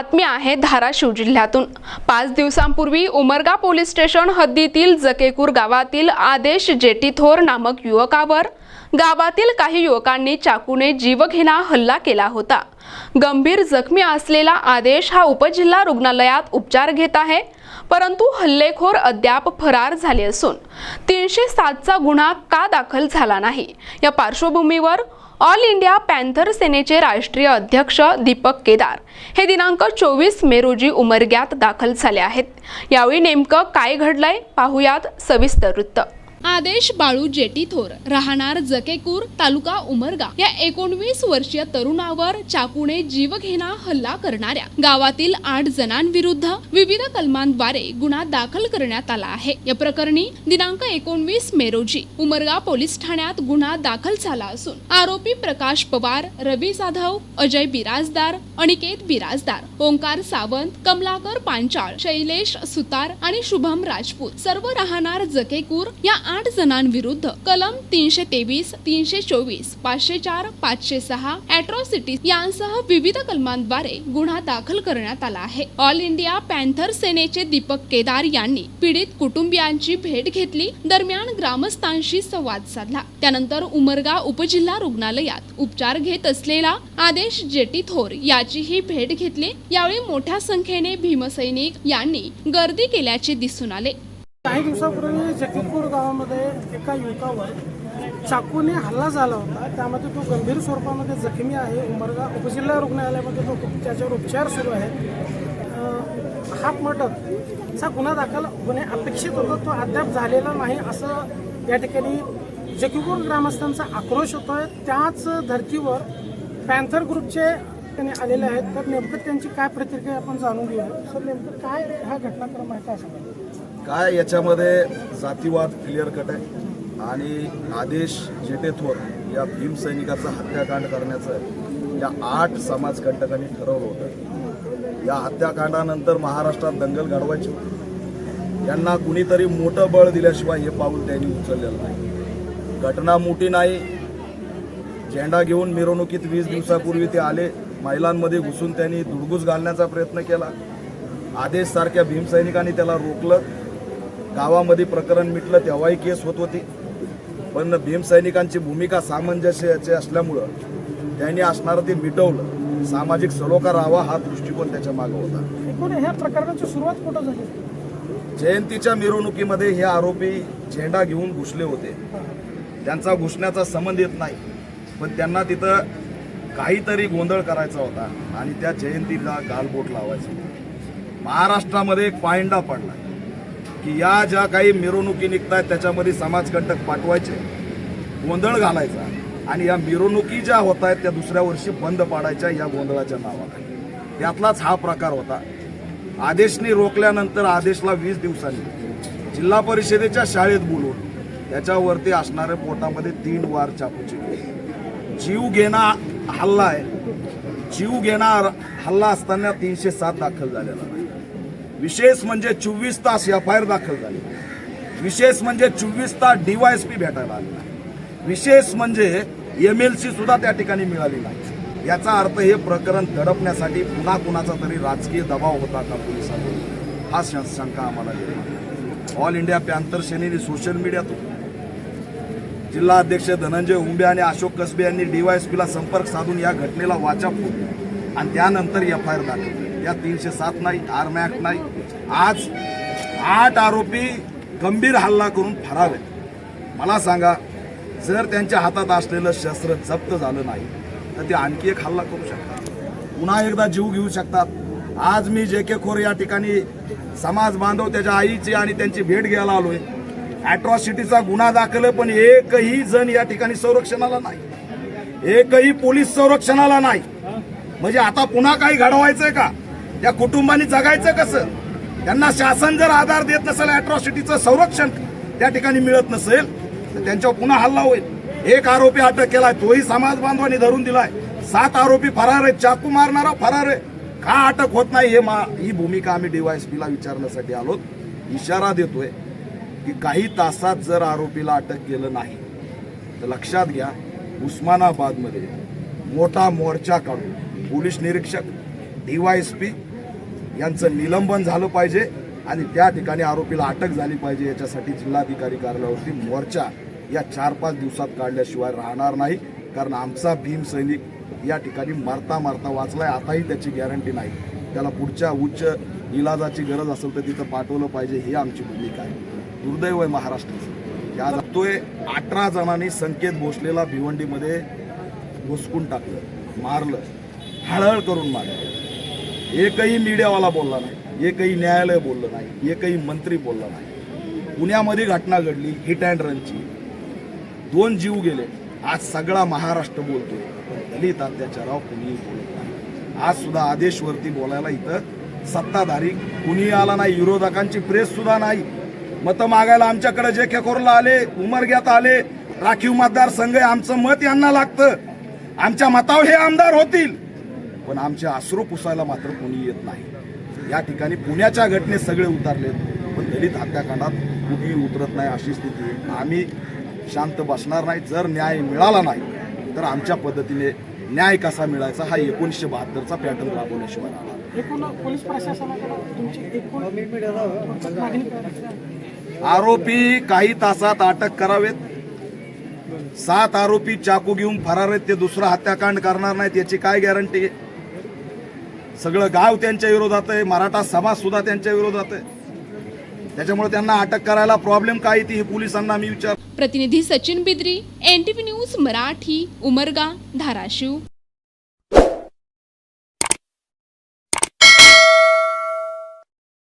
बातमी आहे धाराशिव जिल्ह्यातून. पाच दिवसांपूर्वी उमरगा पोलीस स्टेशन हद्दीतील जकेकूर गावातील आदेश जेटी थोर नामक युवकावर गावातील काही युवकांनी चाकूने जीवघेणा हल्ला केला होता. गंभीर जखमी असलेला आदेश हा उपजिल्हा रुग्णालयात उपचार घेत आहे परंतु हल्लेखोर अद्याप फरार झाले असून तीनशे सातचा गुन्हा का दाखल झाला नाही? या पार्श्वभूमीवर ऑल इंडिया पॅन्थर सेनेचे राष्ट्रीय अध्यक्ष दीपक केदार हे दिनांक चोवीस मे रोजी उमरग्यात दाखल झाले आहेत. यावेळी नेमकं काय घडलंय पाहुयात सविस्तर वृत्त. आदेश बाळू जेटीथोर राहणार जकेकूर तालुका उमरगा. या एकोणवीस वर्षीय तरुणावर चाकूने जीवघेणा हल्ला करणाऱ्या गावातील आठ जणांविरुद्ध विविध कलमांद्वारे गुन्हा दाखल करण्यात आला आहे. या प्रकरणी दिनांक एकोणवीस मे रोजी उमरगा पोलीस ठाण्यात गुन्हा दाखल झाला असून आरोपी प्रकाश पवार रवी जाधव अजय बिराजदार अनिकेत बिराजदार ओंकार सावंत कमलाकर पांचाळ शैलेश सुतार आणि शुभम राजपूत सर्व राहणार जकेकूर या आठ जणांविरुद्ध कलम तीनशे तेवीस तीनशे चोवीस पाचशे चार पाचशे सहा अॅट्रॉसिटी यांसह विविध कलमांद्वारे गुन्हा दाखल करण्यात आला आहे. ऑल इंडिया पॅन्थर सेनेचे दीपक केदार यांनी पीडित कुटुंबियांची भेट घेतली दरम्यान ग्रामस्थांशी संवाद साधला. त्यानंतर उमरगा उपजिल्हा रुग्णालयात उपचार घेत असलेला आदेश जेटीथोर याचीही भेट घेतली. यावेळी मोठ्या संख्येने भीमसैनिक यांनी गर्दी केल्याचे दिसून आले. काही दिवसापूर्वी जकीरपूर गावामध्ये एका युवकावर चाकूने हल्ला झाला होता. त्यामध्ये तो गंभीर स्वरूपामध्ये जखमी आहे. उमरगा उपजिल्हा रुग्णालयामध्ये तो त्याच्यावर उपचार सुरू आहे अं, मटकचा गुन्हा दाखल होणे अपेक्षित होता. तो अद्याप झालेला नाही असं या ठिकाणी जकीपूर ग्रामस्थांचा आक्रोश होतोय. त्याच धर्तीवर पॅन्थर ग्रुपचे त्यांनी आलेले आहेत. तर नेमकं त्यांची काय प्रतिक्रिया आपण जाणून घेऊया. सर नेमकं काय हा घटनाक्रम आहे काय सांगा काय याच्यामध्ये जातीवाद क्लिअर कट आहे. आणि आदेश जेटेथोर या भीमसैनिकाचं हत्याकांड करण्याचं या आठ समाजकंटकांनी ठरवलं होतं. या हत्याकांडानंतर महाराष्ट्रात दंगल घडवायची होती. यांना कुणीतरी मोठं बळ दिल्याशिवाय हे पाऊल त्यांनी उचललेलं नाही. घटना मोठी नाही. झेंडा घेऊन मिरवणुकीत वीस दिवसापूर्वी ते आले. महिलांमध्ये घुसून त्यांनी धुडगूस घालण्याचा प्रयत्न केला. आदेश सारख्या भीमसैनिकांनी त्याला रोखलं. गावामध्ये प्रकरण मिटलं तेव्हाही केस होत होती. पण भीमसैनिकांची भूमिका सामंजस्याची असल्यामुळं त्यांनी असणारं ते मिटवलं. सामाजिक सलोखा राहावा हा दृष्टिकोन त्याच्यामागे होता. ह्या प्रकरणाची सुरुवात कुठं झाली? जयंतीच्या मिरवणुकीमध्ये हे आरोपी झेंडा घेऊन घुसले होते. त्यांचा घुसण्याचा संबंध येत नाही. पण त्यांना तिथं काहीतरी गोंधळ करायचा होता आणि त्या जयंतीला गालबोट लावायचं. होतं. महाराष्ट्रामध्ये एक पायंडा पडला की या ज्या काही मिरवणुकी निघतायत त्याच्यामध्ये समाजकंटक पाठवायचे गोंधळ घालायचा आणि या मिरवणुकी ज्या होत आहेत त्या दुसऱ्या वर्षी बंद पाडायच्या या गोंधळाच्या नावाखाली. त्यातलाच हा प्रकार होता. आदेशने रोखल्यानंतर आदेशला वीस दिवसांनी जिल्हा परिषदेच्या शाळेत बोलून त्याच्यावरती असणारे पोटामध्ये तीन वार चाकूचे जीव घेणा हल्ला आहे. जीव घेणार हल्ला असताना तीनशे सात दाखल झालेला नाही. विशेष म्हणजे चोवीस तास एफ आय आर दाखल झाली. विशेष म्हणजे चोवीस तास डीवायएसपी भेटायला आलेला विशेष म्हणजे एम एल सी सुद्धा त्या ठिकाणी मिळाली नाही. याचा अर्थ हे प्रकरण दडपण्यासाठी पुन्हा कुणाचा तरी राजकीय दबाव होता का पोलिसांवर? हा शंका आम्हाला निर्माण ऑल इंडिया पॅन्थर सेनेने सोशल मीडियातून जिल्हा अध्यक्ष धनंजय उंबे आणि अशोक कसबे यांनी डीवायएसपीला संपर्क साधून या घटनेला वाचा फोडली. आणि त्यानंतर एफ आय आर दाखल या तीनशे सात नाही आर्म ॲक्ट नाही आज आठ आरोपी गंभीर हल्ला करून फरार आहेत. मला सांगा जर त्यांच्या हातात असलेलं शस्त्र जप्त झालं नाही तर ते आणखी एक हल्ला करू शकतात. पुन्हा एकदा जीव घेऊ शकतात. आज मी जे के खोर या ठिकाणी समाज बांधव त्याच्या आईची आणि त्यांची भेट घ्यायला आलो आहे अॅट्रॉसिटीचा गुन्हा दाखल पण एकही जण या ठिकाणी संरक्षणाला नाही. एकही पोलीस संरक्षणाला नाही. म्हणजे आता पुन्हा काही घडवायचंय का? त्या कुटुंबानी जगायचं कसं? त्यांना शासन जर आधार देत नसेल अॅट्रॉसिटीचं संरक्षण त्या ठिकाणी मिळत नसेल तर त्यांच्यावर पुन्हा हल्ला होईल. एक आरोपी अटक केलाय तोही समाज बांधवांनी धरून दिलाय. सात आरोपी फरार आहेत चाकू मारणारा फरार आहे. का अटक होत नाही हे मा ही भूमिका आम्ही डीवायएसपीला विचारण्यासाठी आलो इशारा देतोय. की काही तासात जर आरोपीला अटक केलं नाही तर लक्षात घ्या उस्मानाबादमध्ये मोठा मोर्चा काढून पोलीस निरीक्षक डीवायएसपी यांचं निलंबन झालं पाहिजे आणि त्या ठिकाणी आरोपीला अटक झाली पाहिजे. याच्यासाठी जिल्हाधिकारी कार्यालयावरती मोर्चा या चार पाच दिवसात काढल्याशिवाय राहणार नाही. कारण आमचा भीम सैनिक या ठिकाणी मारता मारता वाचलाय. आताही त्याची गॅरंटी नाही. त्याला पुढच्या उच्च इलाजाची गरज असेल तर तिथं पाठवलं पाहिजे. ही आमची भूमिका आहे. दुर्दैव आहे महाराष्ट्राचं. या तोय अठरा जणांनी संकेत भोसलेला भिवंडीमध्ये घुसकून टाकलं मारलं हळहळ करून मारलं. एकही मीडियावाला बोलला नाही एकही न्यायालय बोललं नाही एकही मंत्री बोलला नाही. पुण्यामध्ये घटना घडली हिट अँड रनची दोन जीव गेले. आज सगळा महाराष्ट्र बोलतोय पण दलित अत्याचारावर कुणीही बोलत नाही. आज सुद्धा आदेशवरती बोलायला इथं सत्ताधारी कुणीही आला नाही विरोधकांची प्रेस सुद्धा नाही. मतं मागायला आमच्याकडे जे खेखोरला आले उमरग्यात आले राखीव मतदारसंघ संघ आमचं मत यांना लागतं. आमच्या मतावर हे आमदार होतील. पण आमचे आश्रू पुसायला मात्र कोणी येत नाही. या ठिकाणी पुण्याच्या घटनेत सगळे उतरलेत पण दलित हत्याकांडात कुणीही उतरत नाही अशी स्थिती. आम्ही शांत बसणार नाही जर न्याय मिळाला नाही तर आमच्या पद्धतीने न्याय कसा मिळायचा हा एकोणीसशे बहात्तरचा पॅटर्न राबवण्याशिवाय राहणार आरोपी काही तासात अटक करावेत. सात आरोपी चाकू घेऊन फरार आहेत ते दुसरा हत्याकांड करणार नाहीत याची काय गॅरंटी आहे सगळं गाव त्यांच्या विरोधात आहे मराठा समाज सुद्धा त्यांच्या विरोधात आहे. त्याच्यामुळे त्यांना अटक करायला प्रॉब्लेम काय येते हे पोलिसांना मी विचार प्रतिनिधी सचिन बिद्री एनटीव्ही न्यूज मराठी उमरगा धाराशिव.